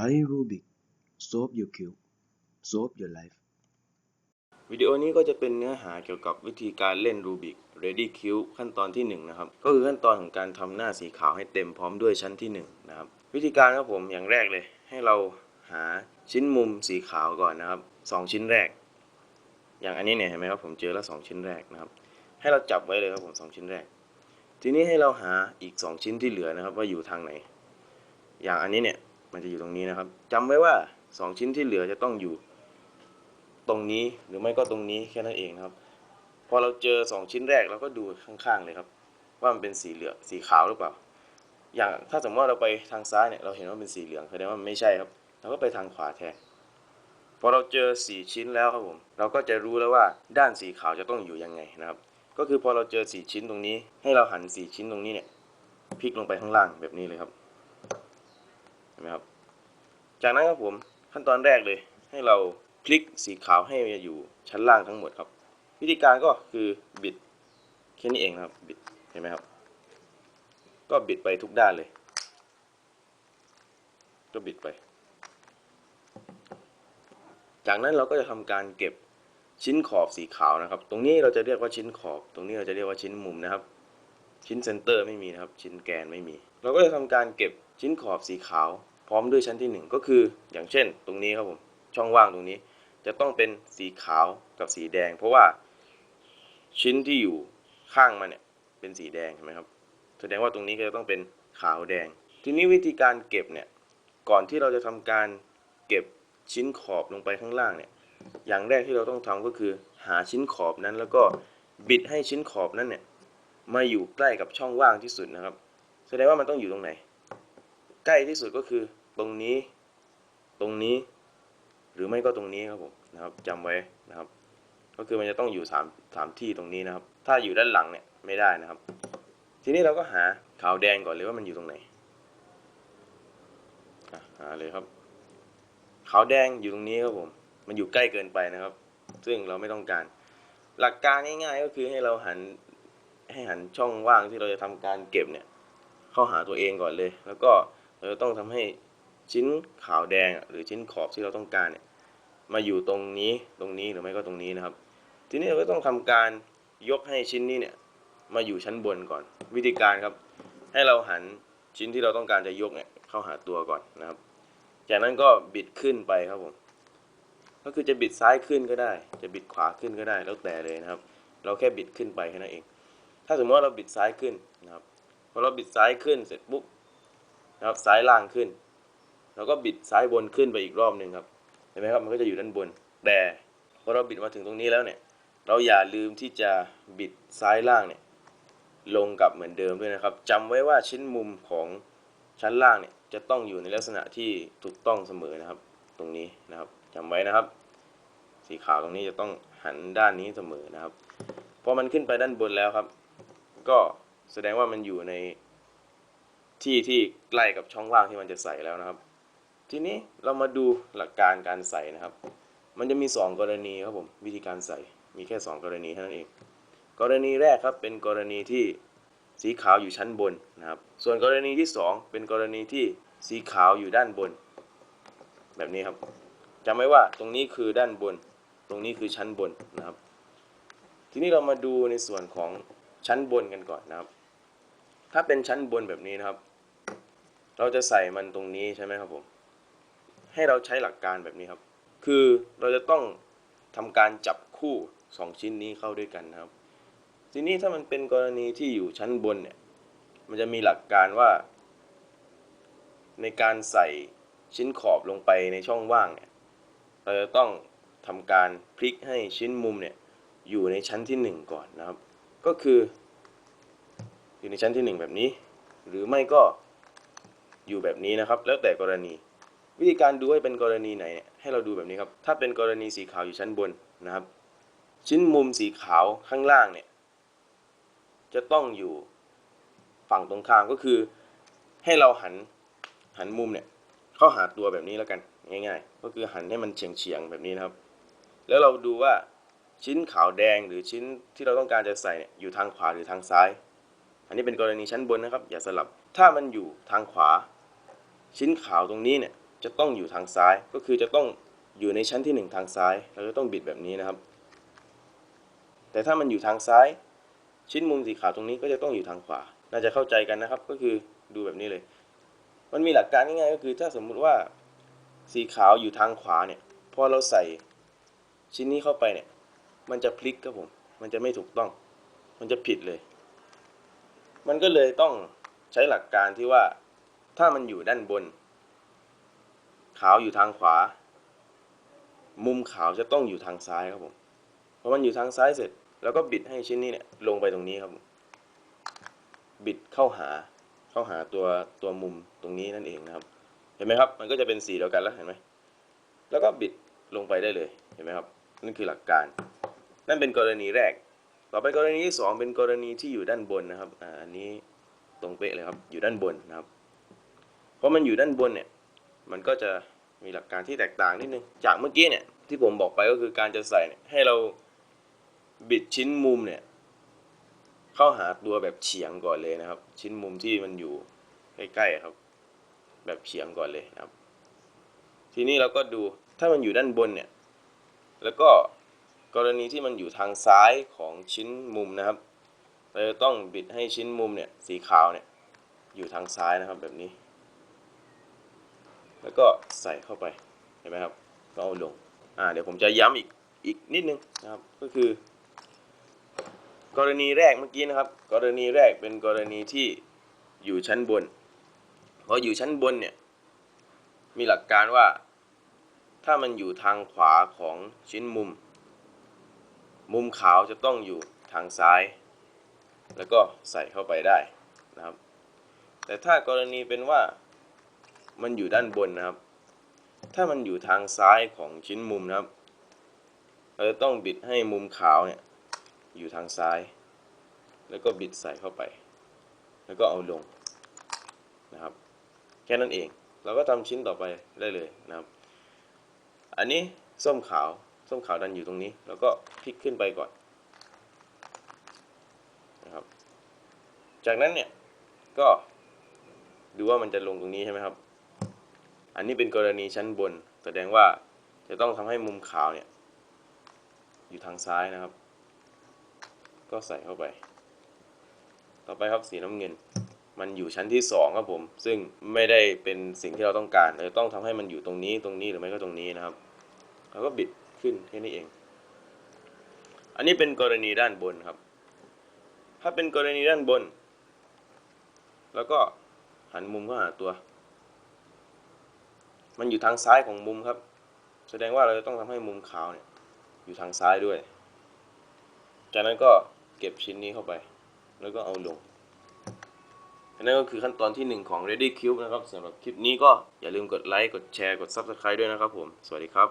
Thai Rubik Solve your cube Solve your life วิดีโอนี้ก็จะเป็นเนื้อหาเกี่ยวกับวิธีการเล่นรูบิก Ready Cube ขั้นตอนที่1นะครับ ก็คือขั้นตอนของการทำหน้าสีขาวให้เต็มพร้อมด้วยชั้นที่ 1 นะครับ วิธีการครับผมอย่างแรกเลย ให้เราหาชิ้นมุมสีขาวก่อนนะครับ 2 ชิ้นแรก อย่างอันนี้เนี่ยเห็นไหมครับผมเจอแล้ว 2 ชิ้นแรกนะครับ ให้เราจับไว้เลยครับผม 2 ชิ้นแรก ทีนี้ให้เราหาอีก 2 ชิ้นที่เหลือนะครับ ว่าอยู่ทางไหน อย่างอันนี้เนี่ย มันจะอยู่ตรงนี้นะครับจำไว้ว่า 2 ชิ้นที่เหลือจะต้องอยู่ตรงนี้หรือไม่ก็ตรงนี้แค่นั้นเองนะครับ พอเราเจอ 2 ชิ้นแรกเราก็ดูข้างๆเลยครับ ว่ามันเป็นสีเหลืองสีขาวหรือเปล่า อย่างถ้าสมมติว่าเราไปทางซ้ายเนี่ยเราเห็นว่าเป็นสีเหลืองแสดงว่ามันไม่ใช่ครับเราก็ไปทางขวาแทนพอเราเจอสีชิ้นแล้วครับผมเราก็จะรู้แล้วว่าด้านสีขาวจะต้องอยู่ยังไงนะครับ ก็คือพอเราเจอสีชิ้นตรงนี้ ให้เราหันสีชิ้นตรงนี้เนี่ยพลิกลงไปข้างล่างแบบนี้เลยครับ ห็นไหมครับ จากนั้นครับผมขั้นตอนแรกเลย ให้เราพลิกสีขาวให้อยู่ชั้นล่างทั้งหมดครับ วิธีการก็คือบิดแค่นี้เองนะครับบิดเห็นไหมครับ ก็บิดไปทุกด้านเลย ก็บิดไป จากนั้นเราก็จะทำการเก็บชิ้นขอบสีขาวนะครับ ตรงนี้เราจะเรียกว่าชิ้นขอบ ตรงนี้เราจะเรียกว่าชิ้นมุมนะครับ ชิ้นเซนเตอร์ไม่มีนะครับ ชิ้นแกนไม่มี เราก็จะทำการเก็บชิ้นขอบสีขาว พร้อมด้วยชั้นที่ 1 ก็คืออย่างเช่น ตรงนี้ครับผมช่องว่างตรงนี้ จะต้องเป็นสีขาวกับสีแดง เพราะว่าชิ้นที่อยู่ข้างมันเนี่ยเป็นสีแดงเห็นไหมครับ แสดงว่าตรงนี้ก็จะต้องเป็นขาวแดง ทีนี้วิธีการเก็บเนี่ยก่อนที่เราจะทำการเก็บชิ้นขอบลงไปข้างล่างเนี่ยอย่างแรกที่เราต้องทำก็คือหาชิ้นขอบนั้นแล้วก็บิดให้ชิ้นขอบนั้นเนี่ยมาอยู่ใกล้กับช่องว่างที่สุดนะครับ แสดงว่ามันต้องอยู่ตรงไหน ใกล้ที่สุดก็คือ ตรงนี้ ตรงนี้ หรือไม่ก็ตรงนี้ครับผมนะครับจำไว้นะครับ ก็คือมันจะต้องอยู่สามสามที่ตรงนี้นะครับ ถ้าอยู่ด้านหลังเนี่ยไม่ได้นะครับ ทีนี้เราก็หาขาวแดงก่อนเลยว่ามันอยู่ตรงไหนอะหาเลยครับ ขาวแดงอยู่ตรงนี้ครับผม มันอยู่ใกล้เกินไปนะครับ ซึ่งเราไม่ต้องการ หลักการง่ายๆก็คือให้เราหันให้หันช่องว่างที่เราจะทำการเก็บเนี่ย เข้าหาตัวเองก่อนเลย แล้วก็เราจะต้องทำให้ ชิ้นขาวแดงหรือชิ้นขอบที่เราต้องการเนี่ยมาอยู่ตรงนี้ตรงนี้หรือไม่ก็ตรงนี้นะครับ ทีนี้เราก็ต้องทำการยกให้ชิ้นนี้เนี่ยมาอยู่ชั้นบนก่อน วิธีการครับ ให้เราหันชิ้นที่เราต้องการจะยกเนี่ยเข้าหาตัวก่อนนะครับ จากนั้นก็บิดขึ้นไปครับผมก็คือจะบิดซ้ายขึ้นก็ได้ จะบิดขวาขึ้นก็ได้แล้วแต่เลยนะครับ เราแค่บิดขึ้นไปแค่นั้นเอง ถ้าสมมติว่าเราบิดซ้ายขึ้นนะครับพอเราบิดซ้ายขึ้นเสร็จปุ๊บนะครับซ้ายล่างขึ้น เราก็บิดซ้ายบนขึ้นไปอีกรอบหนึ่งครับ เห็นไหมครับ มันก็จะอยู่ด้านบน แต่พอเราบิดมาถึงตรงนี้แล้วเนี่ย เราอย่าลืมที่จะบิดซ้ายล่างเนี่ยลงกับเหมือนเดิมด้วยนะครับจำไว้ว่าชิ้นมุมของชั้นล่างเนี่ยจะต้องอยู่ในลักษณะที่ถูกต้องเสมอนะครับ ตรงนี้นะครับจำไว้นะครับ สีขาวตรงนี้จะต้องหันด้านนี้เสมอนะครับ พอมันขึ้นไปด้านบนแล้วครับ ก็แสดงว่ามันอยู่ในที่ที่ใกล้กับช่องว่างที่มันจะใส่แล้วนะครับ ทีนี้เรามาดูหลักการการใส่นะครับ มันจะมี 2 กรณีครับผมวิธีการใส่มีแค่ 2 กรณีเท่านั้นเอง กรณีแรกครับเป็นกรณีที่สีขาวอยู่ชั้นบนนะครับ ส่วนกรณีที่ 2 เป็นกรณีที่สีขาวอยู่ด้านบน แบบนี้ครับจำไว้ว่าตรงนี้คือด้านบน ตรงนี้คือชั้นบนนะครับ ทีนี้เรามาดูในส่วนของชั้นบนกันก่อนนะครับ ถ้าเป็นชั้นบนแบบนี้นะครับ เราจะใส่มันตรงนี้ใช่ไหมครับผม ให้เราใช้หลักการแบบนี้ครับ คือเราจะต้องทำการจับคู่ 2 ชิ้นนี้เข้าด้วยกันนะครับ ทีนี้ถ้ามันเป็นกรณีที่อยู่ชั้นบนเนี่ยมันจะมีหลักการว่า ในการใส่ชิ้นขอบลงไปในช่องว่างเนี่ยเราจะต้องทำการพลิกให้ชิ้นมุมเนี่ยอยู่ในชั้นที่ 1 ก่อนนะครับ ก็คืออยู่ในชั้นที่ 1 แบบนี้ หรือไม่ก็อยู่แบบนี้นะครับ แล้วแต่กรณี วิธีการดูให้เป็นกรณีไหนเนี่ยให้เราดูแบบนี้ครับ ถ้าเป็นกรณีสีขาวอยู่ชั้นบนนะครับ ชิ้นมุมสีขาวข้างล่างเนี่ยจะต้องอยู่ฝั่งตรงข้ามก็คือ ให้เราหันหันมุมเนี่ยเข้าหาตัวแบบนี้แล้วกันง่ายๆ ก็คือหันให้มันเฉียงเฉียงๆแบบนี้นะครับ แล้วเราดูว่าชิ้นขาวแดงหรือชิ้นที่เราต้องการจะใส่เนี่ยอยู่ทางขวาหรือทางซ้าย อันนี้เป็นกรณีชั้นบนนะครับ อย่าสลับถ้ามันอยู่ทางขวา ชิ้นขาวตรงนี้เนี่ย จะต้องอยู่ทางซ้าย ก็คือจะต้องอยู่ในชั้นที่หนึ่งทางซ้าย เราจะต้องบิดแบบนี้นะครับ แต่ถ้ามันอยู่ทางซ้าย ชิ้นมุมสีขาวตรงนี้ก็จะต้องอยู่ทางขวา น่าจะเข้าใจกันนะครับ ก็คือดูแบบนี้เลย มันมีหลักการง่ายๆก็คือ ถ้าสมมุติว่าสีขาวอยู่ทางขวาเนี่ย พอเราใส่ชิ้นนี้เข้าไปเนี่ย มันจะพลิกครับผม มันจะไม่ถูกต้อง มันจะผิดเลย มันก็เลยต้องใช้หลักการที่ว่าถ้ามันอยู่ด้านบน ขาวอยู่ทางขวา มุมขาวจะต้องอยู่ทางซ้ายครับผมเพอมันอยู่ทางซ้ายเสร็จ แล้วก็บิดให้ชิ้นนี้เนี่ยลงไปตรงนี้ครับบิดเข้าหาเข้าหาตัวตัวมุมตรงนี้นั่นเองนะครับ เห็นไหมครับมันก็จะเป็นสีเดียวกันแล้วเห็นไหมแล้วก็บิดลงไปได้เลยเห็นไหมครับนั่นคือหลักการ นั่นเป็นกรณีแรก ต่อไปกรณีที่สองเป็นกรณีที่อยู่ด้านบนนะครับอ่าอันนี้ตรงเป๊ะเลยครับอยู่ด้านบนนะครับเพราะมันอยู่ด้านบนเนี่ย มันก็จะมีหลักการที่แตกต่างนิดนึง จากเมื่อกี้เนี่ยที่ผมบอกไปก็คือการจะใส่ให้เราบิดชิ้นมุมเนี่ยเข้าหาตัวแบบเฉียงก่อนเลยนะครับ ชิ้นมุมที่มันอยู่ใกล้ๆครับ แบบเฉียงก่อนเลยนะครับ ทีนี้เราก็ดูถ้ามันอยู่ด้านบนเนี่ยแล้วก็กรณีที่มันอยู่ทางซ้ายของชิ้นมุมนะครับเราจะต้องบิดให้ชิ้นมุมเนี่ยสีขาวเนี่ยอยู่ทางซ้ายนะครับแบบนี้ แล้วก็ใส่เข้าไปเห็นไหมครับก็เอาลงอ่าเดี๋ยวผมจะย้ำอีกอีกนิดนึงนะครับก็คือ กรณีแรกเมื่อกี้นะครับ กรณีแรกเป็นกรณีที่อยู่ชั้นบน เพออยู่ชั้นบนเนี่ยมีหลักการว่าถ้ามันอยู่ทางขวาของชิ้นมุม มุมขาวจะต้องอยู่ทางซ้าย แล้วก็ใส่เข้าไปได้นะครับ แต่ถ้ากรณีเป็นว่า มันอยู่ด้านบนนะครับ ถ้ามันอยู่ทางซ้ายของชิ้นมุมนะครับ เราจะต้องบิดให้มุมขาวเนี่ยอยู่ทางซ้าย แล้วก็บิดใส่เข้าไป แล้วก็เอาลงนะครับ แค่นั้นเอง เราก็ทำชิ้นต่อไปได้เลยนะครับ อันนี้ส้มขาว ส้มขาวดันอยู่ตรงนี้ แล้วก็พลิกขึ้นไปก่อนนะครับ จากนั้นเนี่ยก็ดูว่ามันจะลงตรงนี้ใช่ไหมครับ อันนี้เป็นกรณีชั้นบน แสดงว่าจะต้องทำให้มุมขาวเนี่ย อยู่ทางซ้ายนะครับ ก็ใส่เข้าไป ต่อไปครับสีน้ำเงิน มันอยู่ชั้นที่สองครับผม ซึ่งไม่ได้เป็นสิ่งที่เราต้องการเราจะต้องทำให้มันอยู่ตรงนี้ตรงนี้หรือไม่ก็ตรงนี้นะครับเราก็บิดขึ้นแค่นี้เอง อันนี้เป็นกรณีด้านบนครับ ถ้าเป็นกรณีด้านบน แล้วก็หันมุมเข้าหาตัว มันอยู่ทางซ้ายของมุมครับ แสดงว่าเราจะต้องทำให้มุมขาวเนี่ยอยู่ทางซ้ายด้วย จากนั้นก็เก็บชิ้นนี้เข้าไป แล้วก็เอาลงอันนั้นก็คือขั้นตอนที่ 1 ของ Ready Cube นะครับสำหรับคลิปนี้ก็อย่าลืมกดไลค์ กดแชร์ กด Subscribe ด้วยนะครับผม สวัสดีครับ